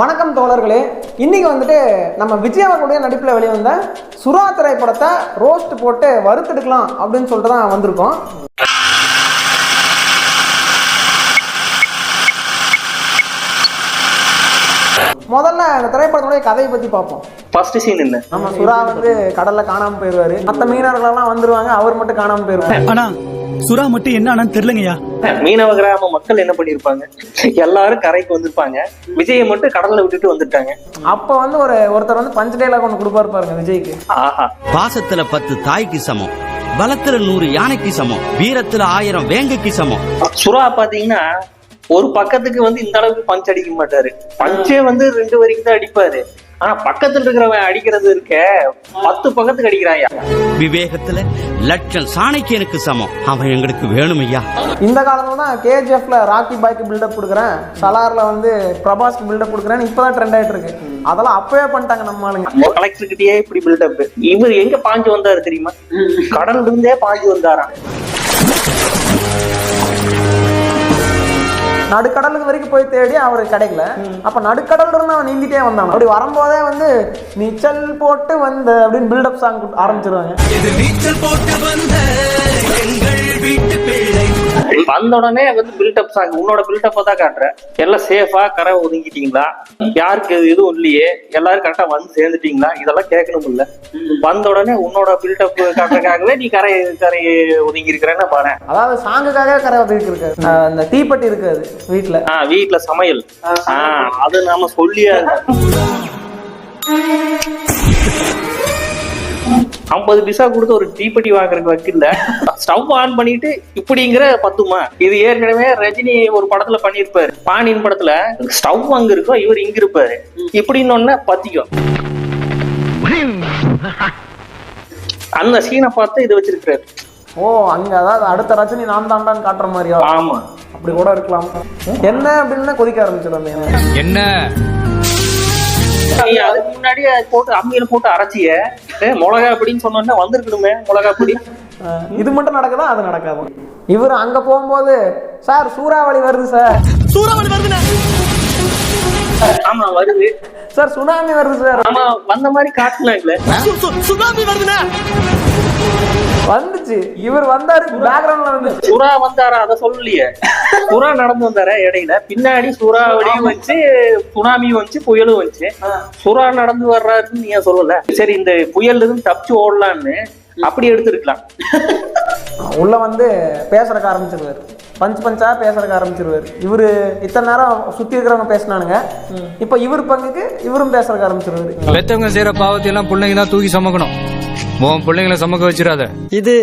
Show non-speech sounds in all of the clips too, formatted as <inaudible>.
வணக்கம் தோழர்களே. இன்னைக்கு வந்துட்டு நம்ம விஜய் அவர்களுடைய நடிப்பில் வெளிவந்த சுறா திரைப்படத்தை ரோஸ்ட் போட்டு வறுத்தெடுக்கலாம் அப்படின்னு சொல்லிட்டு தான் வந்திருக்கோம். முதல்ல இந்த திரைப்படத்துடைய கதையை பற்றி பார்ப்போம். ஃபர்ஸ்ட் சீன் என்ன? நம்ம சுறா வந்து கடல்ல காணாம போயிடுவாரு மற்ற மீனவர்கள் எல்லாம் வந்துருவாங்க அவர் மட்டும் காணாம போயிருவாரு. சுறா மட்டும் என்ன ஆனான்னு தெரியலங்கய்யா. மீனவ கிராம மக்கள் என்ன பண்ணிருப்பாங்க? எல்லாரும் கரைக்கு வந்திருப்பாங்க. விஜயை மட்டும் கடல்ல விட்டுட்டு வந்துட்டாங்க. அப்போ வந்து ஒரு ஒருத்தர் வந்து பஞ்ச டைலாக் ஒன்று கொடுப்பாரு பாருங்க விஜய்க்கு. ஆஹா. பாசத்துல பத்து தாய்க்கு சமம். பலத்துல நூறு யானைக்கு சமம். வீரத்துல ஆயிரம் வேங்கைக்கு சமம். சுறா பாத்தீங்கன்னா ஒரு பக்கத்துக்கு வந்து இந்த அளவுக்கு பஞ்ச் அடிக்க மாட்டாரு. பஞ்சே வந்து ரெண்டு வரைக்கும் தான் அடிப்பாரு. ஆனா பக்கத்துல இருக்கிறவன் அடிக்கிறது இருக்க பத்து பக்கத்துக்கு அடிக்கிறாயா? விவேகத்துல லட்சம் சாணைக்கியனுக்கு சமம். அவன் எங்களுக்கு வேணும் ஐயா. இந்த காலத்துல தான் கேஜிஎஃப்ல ராக்கி பாய்க்கு பில்டப் கொடுக்குறேன். சலார்ல வந்து பிரபாஸ்க்கு பில்டப் கொடுக்குறேன்னு இப்பதான் ட்ரெண்ட் ஆயிட்டு இருக்கு. அதெல்லாம் அப்பவே பண்ணிட்டாங்க நம்ம ஆளுங்க. கலெக்டர் கிட்டயே இப்படி பில்டப் இவர் எங்க பாஞ்சு வந்தாரு தெரியுமா? கடல்ல இருந்தே பாஞ்சு வந்தாராம். நடுக்கடலுக்கு வரைக்கும் போய் தேடி அவர் கிடைக்கல. அப்போ நடுக்கடல் இருந்து அவன் நீந்திட்டே வந்தான். அப்படி வரும்போதே வந்து நீச்சல் போட்டு வந்த அப்படின்னு பில்டப் சாங் ஆரம்பிச்சிருவாங்க. நீச்சல் போட்டு வந்த உடனே வந்து பில்டப் சாங் உன்னோட பில்டப்பை தான் காட்டுற எல்லாம் சேஃபா கரை ஒதுங்கிட்டீங்களா? யாருக்கு எது- எதுவும் இல்லையே. எல்லாரும் கரெக்டா வந்து சேர்ந்துட்டீங்களா? இதெல்லாம் கேட்கணும் இல்ல. வந்த உடனே உன்னோட பில்டப் காட்டுறதுக்காகவே நீ கரை கரை ஒதுங்கி இருக்கிறேன்னு பாரு அதாவது சாங்குக்காக கரை ஒதுக்கிட்டு இருக்காரு அந்த தீப்பெட்டி இருக்காது வீட்டுல ஆஹ் வீட்டுல சமையல். ஆஹ் அது நாம சொல்லியே <laughs> ஐம்பது பிசா கொடுத்து ஒரு தீப்பெட்டி வாங்குறதுக்கு வக்கில்ல. ஸ்டவ் ஆன் பண்ணிட்டு இப்படிங்கிற பத்துமா? இது ஏற்கனவே ரஜினி ஒரு படத்துல பண்ணிருப்பாரு பாணியின் படத்துல ஸ்டவ் அங்க இருக்கும் இவர் இங்க இருப்பாரு. இப்படின்னு பத்திக்கும். அந்த சீனை பார்த்து இது வச்சிருக்காரு ஓ அங்க அதாவது அடுத்த ரஜினி நான் தாண்டான்னு காட்டுற மாதிரியா? ஆமா. அப்படி கூட இருக்கலாம். என்ன அப்படின்னு கொதிக்க ஆரம்பிச்சிடும் என்ன? அதுக்கு முன்னாடி போட்டு அம்மியில போட்டு அரைச்சிய. மிளகா அப்படின்னு சொன்னோன்னே வந்திருக்கணுமே மிளகா பொடி இது மட்டும் நடக்குதா? அது நடக்காது. இவர் அங்க போகும்போது சார் சூறாவளி வருது சார். சூறாவளி வருதுண்ணே. ஆமா வருது. சார் சுனாமி வருது சார். ஆமா வந்த மாதிரி காட்டலாம்ல சு- சு- சுனாமி வருதுண்ணே. வந்துச்சு. இவர் வந்தாரு பேக்ரவுண்ட்ல வந்துச்சு. சுறா வந்தாரா அத சொல்லலையே. சுறா நடந்து வந்தாரா இடையில. பின்னாடி சூறாவளியும் வந்துச்சு சுனாமியும் வந்துச்சு புயலும் வந்துச்சு. சுறா நடந்து வர்றாருன்னு நீ சொல்லல. சரி இந்த புயல்ல இருந்து தப்பிச்சு ஓடலான்னு அப்படி எடுத்திருக்கலாம். உள்ள வந்து பேசுறதுக்கு ஆரம்பிச்சிருவாரு. பஞ்ச் பஞ்சா பேசுறதுக்கு ஆரம்பிச்சிருவாரு. இவரு இத்தனை நேரம் சுத்தி இருக்கிறவங்க பேசினானுங்க. இப்ப இவர் பங்குக்கு இவரும் பேசுறதுக்கு ஆரம்பிச்சிருவாரு. பெத்தவங்க செய்யற பாவத்தை எல்லாம் பிள்ளைங்க தான் தூக்கி சுமக்கணும். உன் பிள்ளைங்களை சுமக்க வச்சிடாத. இது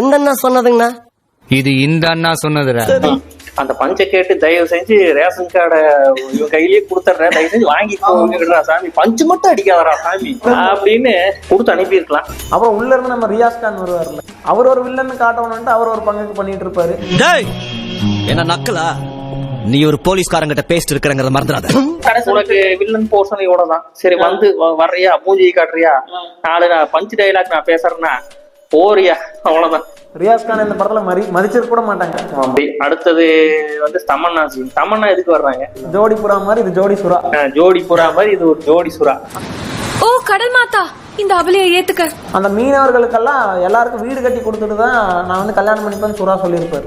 எந்த அண்ணா சொன்னதுங்கண்ணா? இது இந்த அண்ணா சொன்னதுடா. அந்த பஞ்சை கேட்டு தயவு செஞ்சு ரேஷன் கார்டை இவன் கையிலேயே கொடுத்துட்றேன். தயவு செஞ்சு வாங்கி போடுறா சாமி. பஞ்சு மட்டும் அடிக்காதடா சாமி. அப்படின்னு கொடுத்து அனுப்பியிருக்கலாம். அப்புறம் உள்ள இருந்து நம்ம ரியாஸ் கான் வருவார்ல. அவர் ஒரு வில்லன் காட்டணும்ட்டு அவர் ஒரு பங்குக்கு பண்ணிட்டு இருப்பாரு. டேய்! என்ன நக்கலா? நீ ஒரு போலீஸ்காரங்கிட்ட பேசிட்டு இருக்கிறங்கிறத மறந்துடாத. உனக்கு வில்லன் போர்ஷன் இவ்வளோ தான் சரி வந்து வர்றியா? மூஞ்சி காட்டுறியா? நாலு நான் பஞ்சு டைலாக் நான் பேசுறேன்னா போறியா? அவ்வளவுதான். ரியாஸ் கான் இந்த படத்துல மதி மதிச்சிருக்க கூட மாட்டாங்க. அப்படி. அடுத்தது வந்து தமன்னா. தமன்னா எதுக்கு வர்றாங்க? ஜோடி புறா மாதிரி இது ஜோடி சுறா. ஜோடி புறா மாதிரி இது ஒரு ஜோடி சுறா. ஓ கடல் மாதா! இந்த அவளைய ஏத்துக்க. அந்த மீனவர்களுக்கெல்லாம் எல்லாருக்கும் வீடு கட்டி கொடுத்துட்டு தான் நான் வந்து கல்யாணம் பண்ணிப்பேன்னு சுறா சொல்லியிருப்பாரு.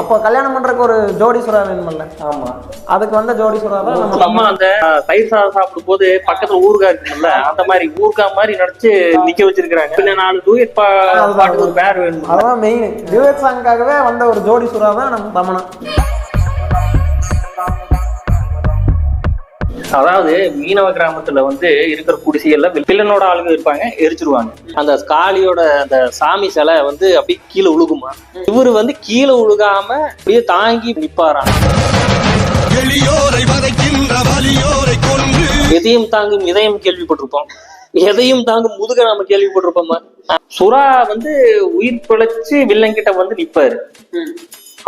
அப்போ கல்யாணம் பண்றதுக்கு ஒரு ஜோடி சுறா வேணுமல்ல ஆமா. அதுக்கு வந்த ஜோடி சுறா தான் நம்ம நம்ம அந்த தயிர் சாதம் சாப்பிடும் போது பக்கத்துல ஊறுகாய் இருக்குல்ல அந்த மாதிரி ஊறுகாய் மாதிரி நடிச்சு நிக்க வச்சிருக்காங்க பின்ன நாலு டூயட் பாட்டுக்கு ஒரு பேர் வேணும் அதான் மெயின் டியூட் சாங்காகவே வந்த ஒரு ஜோடி சுறா தான் நம்ம தமனா அதாவது மீனவ கிராமத்துல வந்து இருக்கிற குடிசைகள்ல வில்லனோட ஆளுங்க இருப்பாங்க எரிச்சிருவாங்க. அந்த காளியோட அந்த சாமி சிலை வந்து அப்படியே கீழே உழுகுமா? இவரு வந்து கீழே உழுகாம அப்படியே தாங்கி நிப்பாராம். எளியோரை வதைக்கின்ற வலியோரை கொன்று. எதையும் தாங்கும் இதயம் கேள்விப்பட்டிருப்போம். எதையும் தாங்கும் முதுக நம்ம கேள்விப்பட்டிருப்போமா? சுறா வந்து உயிர் பிழைச்சு வில்லங்கிட்ட வந்து நிப்பாரு.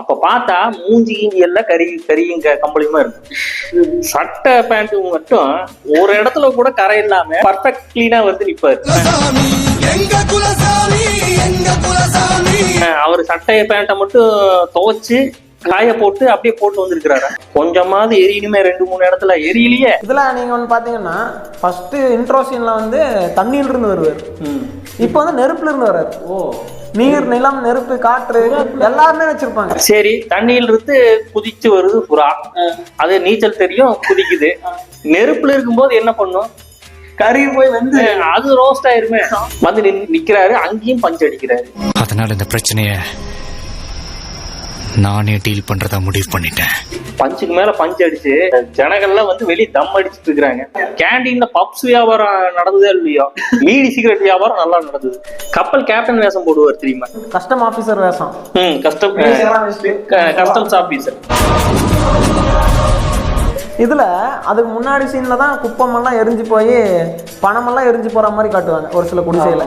அப்ப பார்த்தா மூஞ்சி கீஞ்சி எல்லாம் கறி கறியும் கம்பளியுமா இருக்கும். சட்டை பேண்ட் மட்டும் ஒரு இடத்துல கூட கரை இல்லாம பர்ஃபெக்ட் கிளீனா வந்து நிப்பாரு. அவர் சட்டை பேண்ட்டை மட்டும் துவைச்சு காய போட்டு அப்படியே போட்டு வந்திருக்கிறாரா. கொஞ்சமாவது எரியணுமே ரெண்டு மூணு இடத்துல. எரியலையே. இதுல நீங்க ஒன்று பார்த்தீங்கன்னா ஃபர்ஸ்ட் இன்ட்ரோ சீன்ல வந்து தண்ணியில இருந்து வருவார் இப்போ வந்து நெருப்புல இருந்து வர்றாரு. ஓ. நீர் நிலம் நெருப்பு காற்று எல்லாருமே வச்சிருப்பாங்க. சரி தண்ணியில இருந்து குதிச்சு வருது புறா. அது நீச்சல் தெரியும் குதிக்குது. நெருப்புல இருக்கும்போது என்ன பண்ணும்? கறி போய் வந்து. அது ரோஸ்ட் ஆயிருமே. வந்து நின்னு- நிக்கிறாரு அங்கேயும் பஞ்ச் அடிக்கிறாரு. அதனால இந்த பிரச்சனைய நானே டீல் பண்றதா முடிவு பண்ணிட்டேன். பஞ்சுக்கு மேல பஞ்ச் அடிச்சு ஜனங்கள்லாம் வந்து வெளிய தம் அடிச்சிட்டு இருக்காங்க கேண்டீன்ல பப்ஸ் வியாபாரம் நடந்ததே இல்லையோ? மீடி சிகரெட் வியாபாரம் நல்லா நடந்தது. கப்பல் கேப்டன் வேஷம் போடுவார் தெரியுமா? கஸ்டம் ஆபீசர் வேஷம். ம் கஸ்டம். கஸ்டம்ஸ் ஆபீசர் இதுல அதுக்கு முன்னாடி சீன்ல தான் குப்பமெல்லாம் எரிஞ்சு போய் பணமெல்லாம் எரிஞ்சு போற மாதிரி காட்டுவாங்க ஒரு சில குடிசையில.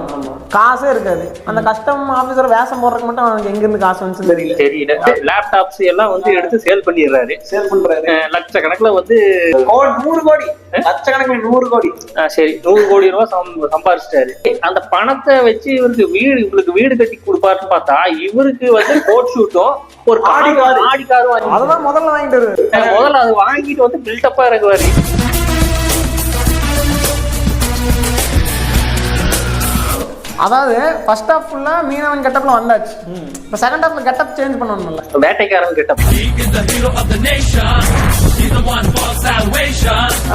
காசே இருக்காது. அந்த கஸ்டம் ஆபீசர் வேஷம் போடுறதுக்கு மட்டும் அவனுக்கு எங்க இருந்து காசு வந்துச்சு தெரியல. லேப்டாப்ஸ் எல்லாம் வந்து எடுத்து சேல் பண்ணிடுறாரு. சேல் பண்றாரு. அஹ் லட்சக்கணக்குல வந்து கோடி நூறு கோடி. லட்சக்கணக்கில் நூறு கோடி. சரி நூறு கோடி ரூபாய் சம்- சம்பாரிச்சிட்டாரு. அந்த பணத்தை வச்சு இவருக்கு வீடு இவருக்கு வீடு கட்டி கொடுப்பாருன்னு பார்த்தா இவருக்கு வந்து கோட் ஷூட்டும் ஒரு ஆடி கார் ஆடி காரும் வாங்கி அததான் முதல்ல வாங்கிட்டு முதல்ல அது வாங்கிட்டு வந்து பில்டப்பா இறங்குவாரு. அதாவது ஃபர்ஸ்ட் ஹாஃப் ஃபுல்லா மீனவன் கெட்டப்ல வந்தாச்சு. இப்போ செகண்ட் ஹாஃப்ல கெட்டப் சேஞ்ச் பண்ணணும்ல. வேட்டைக்காரன் கிட்ட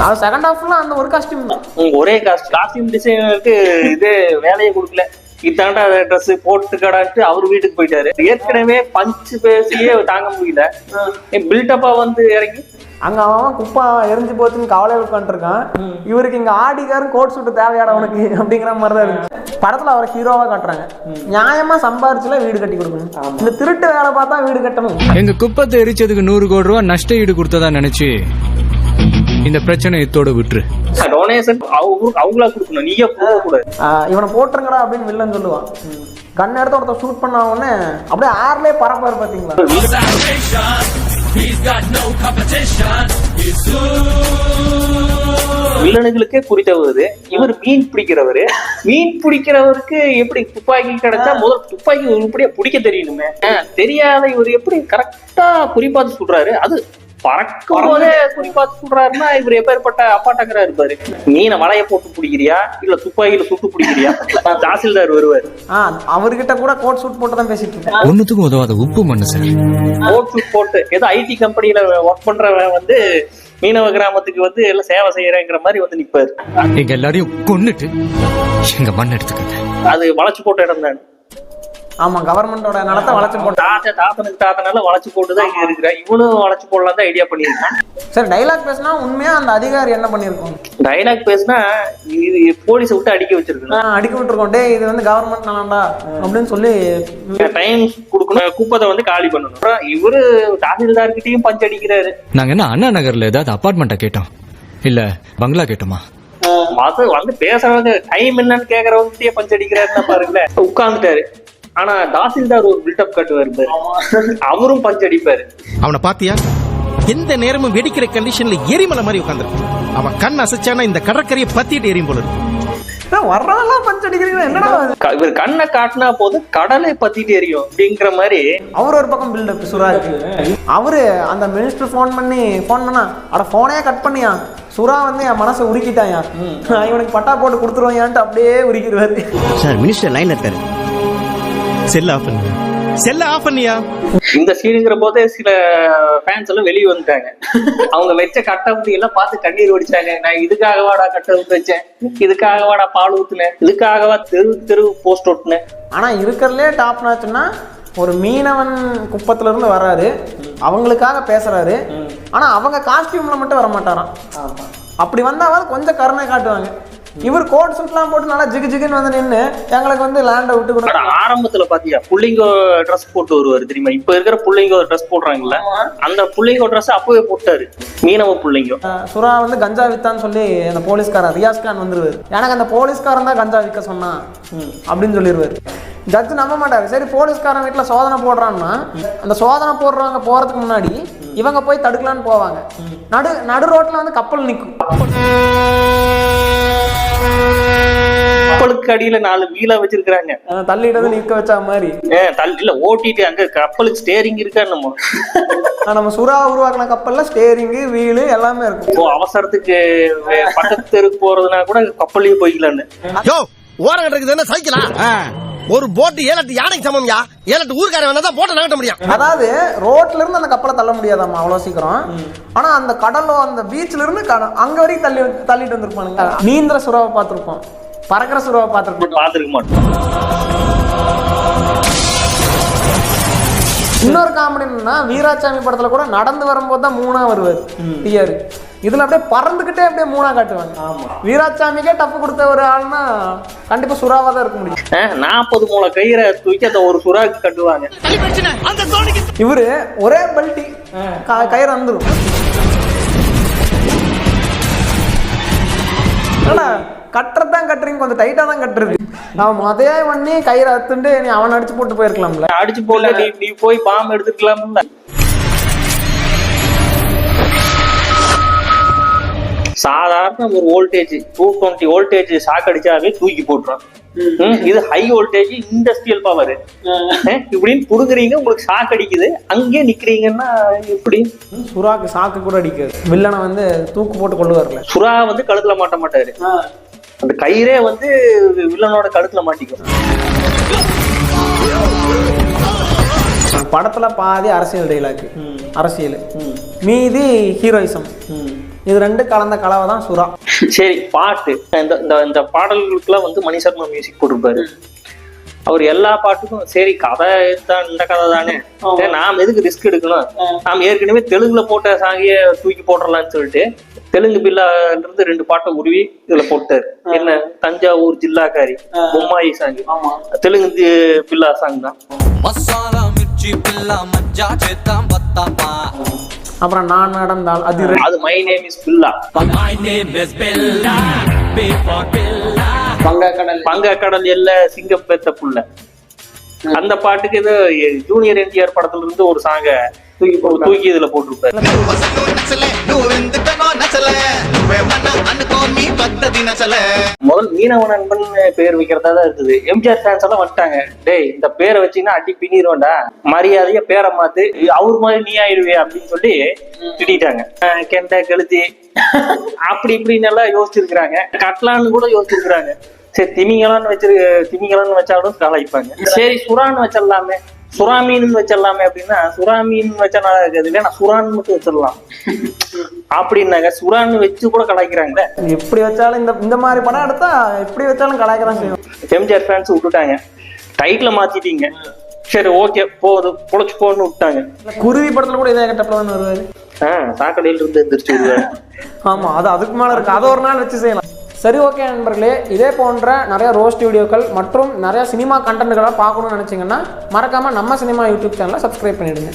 அது செகண்ட் ஹாஃப்ல அந்த ஒரு காஸ்டியூம் தான். ஒரே காஸ்ட் காஸ்டியூம் டிசைனருக்கு இது வேலையை கொடுக்கல. இத்தாண்டா ட்ரெஸ் போட்டுக்கடான்ட்டு அவர் வீட்டுக்கு போயிட்டாரு. ஏற்கனவே பஞ்சு பேசியே தாங்க முடியல. பில்டப்பா வந்து இறங்கி. அங்க அவன் குப்பா எரிஞ்சு போச்சுன்னு கவலையில் உட்காந்துருக்கான் இவருக்கு இங்க ஆடிக்காரும் கோட் சூட்டு தேவையாடா உனக்கு அப்படிங்கிற மாதிரி தான் இருந்துச்சு படத்துல அவரை ஹீரோவா காட்டுறாங்க. நியாயமா சம்பாரிச்சுல வீடு கட்டி கொடுக்கணும். இந்த திருட்டு வேலை பார்த்தா வீடு கட்டணும். எங்க குப்பத்தை எரிச்சதுக்கு நூறு கோடி ரூபாய் நஷ்ட ஈடு கொடுத்ததா நினைச்சு இந்த பிரச்சனை இத்தோட விட்டுரு டொனேஷன் அவங்களா கொடுக்கணும். நீயே போக கூடாது ஆஹ் இவனை போட்டுருங்கடா அப்படின்னு வில்லன் சொல்லுவான். கன் எடுத்து ஒருத்தர் ஷூட் பண்ண உடனே அப்படியே ஆர்லயே பறப்பாரு பாத்தீங்களா? வில்லனுகளுக்கே குறித்தவது இவர் மீன் பிடிக்கிறவரு. மீன் பிடிக்கிறவருக்கு எப்படி துப்பாக்கி கிடைச்சா முதல் துப்பாக்கி உருப்படியா பிடிக்க தெரியணுமே. தெரியாத இவர் எப்படி கரெக்டா குறிப்பாத்து சுடுறாரு அது பறக்கும் போதே குறிப்பாத்து சுடுறாருன்னா இவர் எப்பேற்பட்ட அப்பாட்டக்கரா இருப்பாரு. மீனை வலைய போட்டு பிடிக்கிறியா? இல்ல துப்பாக்கியில சுட்டு பிடிக்கிறியா? தாசில்தார் வருவார். ஆஹ் அவர்கிட்ட கூட கோட் சூட் போட்டு தான் பேசிட்டு இருக்கேன். உதவாத உப்பு மண்ணு சார். கோட் சூட் போட்டு ஏதோ ஐடி கம்பெனில ஒர்க் பண்றவன் வந்து மீனவ கிராமத்துக்கு வந்து எல்லாம் சேவை செய்யறேங்கிற மாதிரி வந்து நிப்பாரு. எங்க எல்லாரையும் கொன்னுட்டு எங்க மண் எடுத்துக்கங்க. அது வளைச்சு போட்ட இடம் தானே. ஆமா கவர்மெண்டோட நிலத்தை வளைச்சு போட்டு தாத்தா தாத்தனுக்கு தாத்தனால வளைச்சு போட்டு தான் இங்க இருக்கிறான் இவனும் வளைச்சு போடலாம் தான் ஐடியா பண்ணியிருக்கான் சரி டைலாக் பேசினா உண்மையா அந்த அதிகாரி என்ன பண்ணிருக்கோம் டைலாக் பேசினா இது போலீஸை விட்டு அடிக்க வச்சிருக்கணும். நான் அடிக்க விட்டுருக்கோம். டேய் இது வந்து கவர்மெண்ட் நலம்டா அப்படின்னு சொல்லி டைம் கொடுக்கணும். குப்பத்தை வந்து காலி பண்ணணும். அப்புறம் இவரு தாசில்தார்கிட்டயும் பஞ்ச் அடிக்கிறாரு. நாங்க என்ன அண்ணா நகர்ல ஏதாவது அபார்ட்மெண்ட்டா கேட்டோம்? இல்ல பங்களா கேட்டோமா? அது வந்து பேசுறவங்க டைம் என்னன்னு கேக்குறவங்ககிட்டயே பஞ்ச் அடிக்கிறாருன்னா பாருங்களேன். உட்கார்ந்துட்டாரு. ஆனா தாசில்தார் ஒரு பில்டப் கட்டுவாரு அவரும் பஞ்ச் அடிப்பாரு. அவனை பாத்தியா? எந்த நேரமும் வெடிக்கிற கண்டிஷன்ல எரிமலை மாதிரி உட்காந்துருக்கு அவன் கண் அசைச்சானா இந்த கடற்கரையை பத்திட்டு எரியும் போல இருக்கு. வர்றதெல்லாம் பஞ்ச் அடிக்கிறீங்க என்னடா இவர் கண்ணை காட்டினா போது கடலை பத்திட்டு எரியும் அப்படிங்கிற மாதிரி. அவர் ஒரு பக்கம் பில்டப் சுராஜ். அவரு அந்த மினிஸ்டர் ஃபோன் பண்ணி ஃபோன் பண்ணா அட ஃபோனே கட் பண்ணியா? சுறா வந்து என் மனசை உருக்கிட்டாயா? நான் இவனுக்கு பட்டா போட்டு கொடுத்துருவாயான்ட்டு அப்படியே உருக்கிடுவாரு. சார் மினிஸ்டர் லைன்ல இருக்காரு. செல்ல ஆஃப் பண்ணியா? செல்ல ஆஃப் பண்ணியா? இந்த சீனுங்கிற போதே சில ஃபேன்ஸ் எல்லாம் வெளியே வந்துட்டாங்க. அவங்க வச்ச கட்டவுத்தி எல்லாம் பார்த்து கண்ணீர் வடிச்சாங்க. நான் இதுக்காகவாடா கட்டவுத்து வச்சேன் இதுக்காகவாடா பால் ஊத்துனேன். இதுக்காகவா தெரு தெரு போஸ்ட் ஒட்டினேன் ஆனா இருக்கிறதுலே டாப் நாச்சுன்னா ஒரு மீனவன் குப்பத்துல இருந்து வர்றாரு. அவங்களுக்காக பேசுறாரு. ஆனா அவங்க காஸ்டியூம்ல மட்டும் வர மாட்டாராம் அப்படி வந்தாவது கொஞ்சம் கருணை காட்டுவாங்க. இவர் கோட் சூட்லாம் போட்டு நல்லா ஜிகு ஜிகுன்னு வந்து நின்று எங்களுக்கு வந்து லேண்டை விட்டு ஆனா கொடுங்க ஆரம்பத்துல பாத்தியா புள்ளிங்கோ ட்ரெஸ் போட்டு வருவாரு தெரியுமா? இப்ப இருக்கிற புள்ளிங்கோ ட்ரெஸ் போடுறாங்கல்ல அந்த புள்ளிங்கோ ட்ரெஸ் அப்பவே போட்டாரு மீனவ புள்ளிங்கோ. சுறா வந்து கஞ்சா வித்தான்னு சொல்லி அந்த போலீஸ்காரன் ரியாஸ் கான் வந்துருவாரு. எனக்கு அந்த போலீஸ்காரன் தான் கஞ்சா விற்க சொன்னான் அப்படின்னு சொல்லிடுவாரு ஜட்ஜ் நம்ப மாட்டாரு. சரி போலீஸ்காரன் வீட்டில் சோதனை போடுறான்னா அந்த சோதனை போடுறவங்க போறதுக்கு முன்னாடி இவங்க போய் தடுக்கலான்னு போவாங்க. நடு நடு ரோட்ல வந்து கப்பல் நிற்கும் கப்பலுக்கு அடியில நாலு வீலா வச்சிருக்காங்க தள்ளிட்டு நிக்க வச்ச மாதிரி. தள்ளி இல்ல ஓட்டிட்டு அங்க கப்பலுக்கு ஸ்டேரிங் இருக்கா நம்ம ஆனா, நம்ம சுறா உருவாக்கின கப்பல்ல ஸ்டேரிங்கு வீலு எல்லாமே இருக்கும் அவசரத்துக்கு பக்கத்து தெருக்கு போறதுனா கூட கப்பல்லயே போய்க்கலான்னு. யோ ஓரம் கட்டுறது என்ன சைக்கிளா ஒரு போட்டு ஏழட்டு யானைக்கு சமம்யா? ஏழட்டு ஊர்க்காரன் வேணா தான் போட்டை நகட்ட முடியும். அதாவது ரோட்ல இருந்து அந்த கப்பலை தள்ள முடியாதாம்மா அவ்வளவு சீக்கிரம். ஆனா அந்த கடலோ அந்த பீச்ல இருந்து கட- அங்க வரைக்கும் தள்ளி தள்ளிட்டு வந்திருப்பானுங்க. நீந்திர சுறாவை பார்த்திருப்போம். பறக்கிற சுறாவை பார்த்திருப்போம். பாத்துருக்க மாட்டோம். இன்னொரு காமெடி என்னன்னா வீராசாமி படத்துல கூட நடந்து வரும்போது தான் மூணா வருவார். டிஆர் இதுல அப்படியே பறந்துகிட்டே அப்படியே மூணா காட்டுவாங்க. வீராசாமிக்கே டப்பு கொடுத்த ஒரு ஆள்னா கண்டிப்பா சுறாவா தான் இருக்க முடியும். நாற்பது மூளை கயிறை தூக்கி அந்த ஒரு சுறாக்கு கட்டுவாங்க. இவரு ஒரே பல்ட்டி கயிறு வந்துடும் கட்டுறதான் கட்டுறீங்க கொஞ்சம் டைட்டா தான் கட்டுறது. அவன் மதையா பண்ணி கயிறு அத்துண்டு நீ அவன் அடிச்சு போட்டு போயிருக்கலாம்ல. அடிச்சு போடல நீ நீ போய் பாம்பு எடுத்துக்கலாம்ல சாதாரண ஒரு voltage two twenty voltage shock அடிச்சாவே தூக்கி போட்டுரும். இது ஹை வோல்டேஜ் இண்டஸ்ட்ரியல் பவர் இப்படின்னு புடுங்குறீங்க உங்களுக்கு ஷாக் அடிக்குது. அங்கேயே நிக்கிறீங்கன்னா எப்படி? சுறாக்கு சாக்கு கூட அடிக்காது. வில்லனை வந்து தூக்கு போட்டு கொண்டு வரல. சுறா வந்து கழுத்துல மாட்ட மாட்டாரு. அந்த கயிறே வந்து வில்லனோட கழுத்துல மாட்டிக்கும். படத்துல பாதி அரசியல் டைலாக் அரசியல். மீதி ஹீரோயிசம் இது ரெண்டு கலந்த கலவை தான் சுறா. சரி பாட்டு. இந்த இந்த இந்த பாடல்களுக்குலாம் வந்து மணி சர்மா மியூசிக் போட்டிருப்பாரு அவர் எல்லா பாட்டுக்கும் சரி கதை தான் இந்த கதை தானே. நாம் எதுக்கு ரிஸ்க் எடுக்கணும்? நாம் ஏற்கனவே தெலுங்குல போட்ட சாங்கிய தூக்கி போட்டுடலாம்னு சொல்லிட்டு தெலுங்கு பில்லான்றது ரெண்டு பாட்டை உருவி இதுல போட்டாரு. என்ன? தஞ்சாவூர் ஜில்லாக்காரி பொம்மாயி சாங்கி தெலுங்கு பில்லா சாங் தான். மசாலா மிர்ச்சி பில்லா மஜ்ஜா சேத்தா பத்தாப்பா. அப்புறம் நான் நடந்தால் அது அது my name is Billa my name is Billa பே ஃபார் பில்லா பங்கக்கடல். பங்கக்கடல் எல்ல சிங்கம் பெத்த புள்ள. அந்த பாட்டுக்கு இது ஜூனியர் என்டிஆர் படத்துல இருந்து ஒரு சாங்க தூக்கி தூக்கி இதுல போட்டிருப்பாரு. முதல் மீனவ நண்பன் பேர் வைக்கிறதா தான் இருக்குது. எம்ஜிஆர் ஃபேன்ஸ் எல்லாம் வந்துட்டாங்க. டேய் இந்த பேரை வச்சீங்கன்னா அடி பின்னிடுவோம்டா மரியாதைய பேரை மாத்து. அவர் மாதிரி நீ ஆயிடுவே அப்படின்னு சொல்லி திட்டாங்க கெண்ட கெளுத்தி அப்படி இப்படின்னு எல்லாம் யோசிச்சிருக்கிறாங்க. கட்லான்னு கூட யோசிச்சிருக்கிறாங்க. சரி திமிங்கலான்னு வச்சிரு திமிங்கலான்னு வச்சாலும் கலாய்ப்பாங்க. சரி சுறான்னு வச்சிடலாமே. சுறா மீன் வச்சிடலாமே அப்படின்னா சுறா மீன் வச்சா நல்லா இருக்காது. வேணா சுறான்னு மட்டும் வச்சிடலாம். அப்படின்னாங்க. சுறான்னு வச்சு கூட கலாய்க்கிறாங்களே. எப்படி வச்சாலும் இந்த இந்த மாதிரி படம் எடுத்தா எப்படி வச்சாலும் கலாய்க்க செய்யும். எம்ஜிஆர் ஃபேன்ஸ் விட்டுட்டாங்க. டைட்டில் மாத்திட்டீங்க. சரி ஓகே போதும் பொழைச்சு போன்னு விட்டாங்க குருவி படத்துல கூட இதே கட்டப்பல தான் வருவாரு. சாக்கடையில இருந்து எந்திரிச்சு ஆமா அது அதுக்கு மேல இருக்கு. அதை ஒரு நாள் வச்சு செய்யலாம். சரி ஓகே நண்பர்களே. இதே போன்ற நிறைய ரோஸ்ட் வீடியோக்கள் மற்றும் நிறைய சினிமா கண்டென்ட்களை பார்க்கணும்னு நினச்சிங்கன்னா மறக்காமல் நம்ம சினிமா யூடியூப் சேனலை சப்ஸ்கிரைப் பண்ணிவிடுங்க